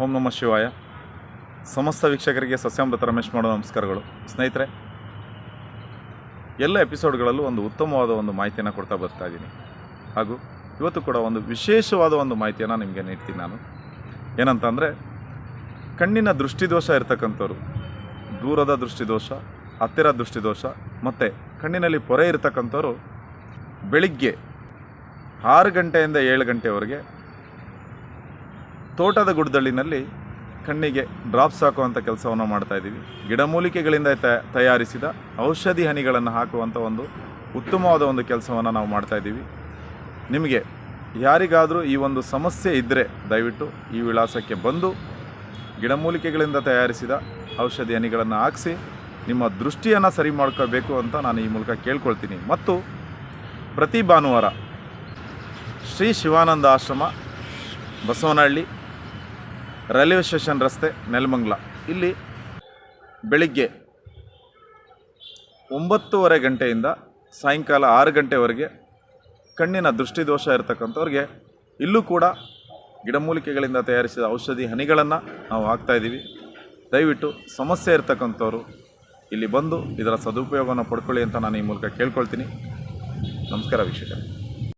ಓಂ ನಮ ಶಿವಾಯ. ಸಮಸ್ತ ವೀಕ್ಷಕರಿಗೆ ಸಸ್ಯಾಮೃತ ರಮೇಶ್ ಮಾಡೋ ನಮಸ್ಕಾರಗಳು. ಸ್ನೇಹಿತರೆ, ಎಲ್ಲ ಎಪಿಸೋಡ್ಗಳಲ್ಲೂ ಒಂದು ಉತ್ತಮವಾದ ಒಂದು ಮಾಹಿತಿಯನ್ನು ಕೊಡ್ತಾ ಬರ್ತಾ ಇದ್ದೀನಿ. ಹಾಗೂ ಇವತ್ತು ಕೂಡ ಒಂದು ವಿಶೇಷವಾದ ಒಂದು ಮಾಹಿತಿಯನ್ನು ನಿಮಗೆ ನೀಡ್ತೀನಿ ನಾನು. ಏನಂತಂದರೆ, ಕಣ್ಣಿನ ದೃಷ್ಟಿದೋಷ ಇರತಕ್ಕಂಥವ್ರು, ದೂರದ ದೃಷ್ಟಿದೋಷ, ಹತ್ತಿರ ದೃಷ್ಟಿದೋಷ, ಮತ್ತು ಕಣ್ಣಿನಲ್ಲಿ ಪೊರೆ ಇರತಕ್ಕಂಥವ್ರು ಬೆಳಿಗ್ಗೆ ಆರು ಗಂಟೆಯಿಂದ ಏಳು ಗಂಟೆವರೆಗೆ ತೋಟದ ಗುಡ್ದಳ್ಳಿನಲ್ಲಿ ಕಣ್ಣಿಗೆ ಡ್ರಾಪ್ಸ್ ಹಾಕುವಂಥ ಕೆಲಸವನ್ನು ಮಾಡ್ತಾ ಇದ್ದೀವಿ. ಗಿಡಮೂಲಿಕೆಗಳಿಂದ ತಯಾರಿಸಿದ ಔಷಧಿ ಹನಿಗಳನ್ನು ಹಾಕುವಂಥ ಒಂದು ಉತ್ತಮವಾದ ಒಂದು ಕೆಲಸವನ್ನು ನಾವು ಮಾಡ್ತಾ ಇದ್ದೀವಿ. ನಿಮಗೆ ಯಾರಿಗಾದರೂ ಈ ಒಂದು ಸಮಸ್ಯೆ ಇದ್ದರೆ ದಯವಿಟ್ಟು ಈ ವಿಳಾಸಕ್ಕೆ ಬಂದು ಗಿಡಮೂಲಿಕೆಗಳಿಂದ ತಯಾರಿಸಿದ ಔಷಧಿ ಹನಿಗಳನ್ನು ಹಾಕಿಸಿ, ನಿಮ್ಮ ದೃಷ್ಟಿಯನ್ನು ಸರಿ ಮಾಡ್ಕೋಬೇಕು ಅಂತ ನಾನು ಈ ಮೂಲಕ ಕೇಳ್ಕೊಳ್ತೀನಿ. ಮತ್ತು ಪ್ರತಿ ಭಾನುವಾರ ಶ್ರೀ ಶಿವಾನಂದ ಆಶ್ರಮ ಬಸವನಹಳ್ಳಿ ರೈಲ್ವೆ ಸ್ಟೇಷನ್ ರಸ್ತೆ ನೆಲಮಂಗ್ಲ. ಇಲ್ಲಿ ಬೆಳಿಗ್ಗೆ ಒಂಬತ್ತೂವರೆ ಗಂಟೆಯಿಂದ ಸಾಯಂಕಾಲ ಆರು ಗಂಟೆವರೆಗೆ ಕಣ್ಣಿನ ದೃಷ್ಟಿದೋಷ ಇರತಕ್ಕಂಥವ್ರಿಗೆ ಇಲ್ಲೂ ಕೂಡ ಗಿಡಮೂಲಿಕೆಗಳಿಂದ ತಯಾರಿಸಿದ ಔಷಧಿ ಹನಿಗಳನ್ನು ನಾವು ಹಾಕ್ತಾಯಿದ್ದೀವಿ ದಯವಿಟ್ಟು ಸಮಸ್ಯೆ ಇರತಕ್ಕಂಥವ್ರು ಇಲ್ಲಿ ಬಂದು ಇದರ ಸದುಪಯೋಗವನ್ನು ಪಡ್ಕೊಳ್ಳಿ ಅಂತ ನಾನು ಈ ಮೂಲಕ ಕೇಳ್ಕೊಳ್ತೀನಿ. ನಮಸ್ಕಾರ ವೀಕ್ಷಕರೇ.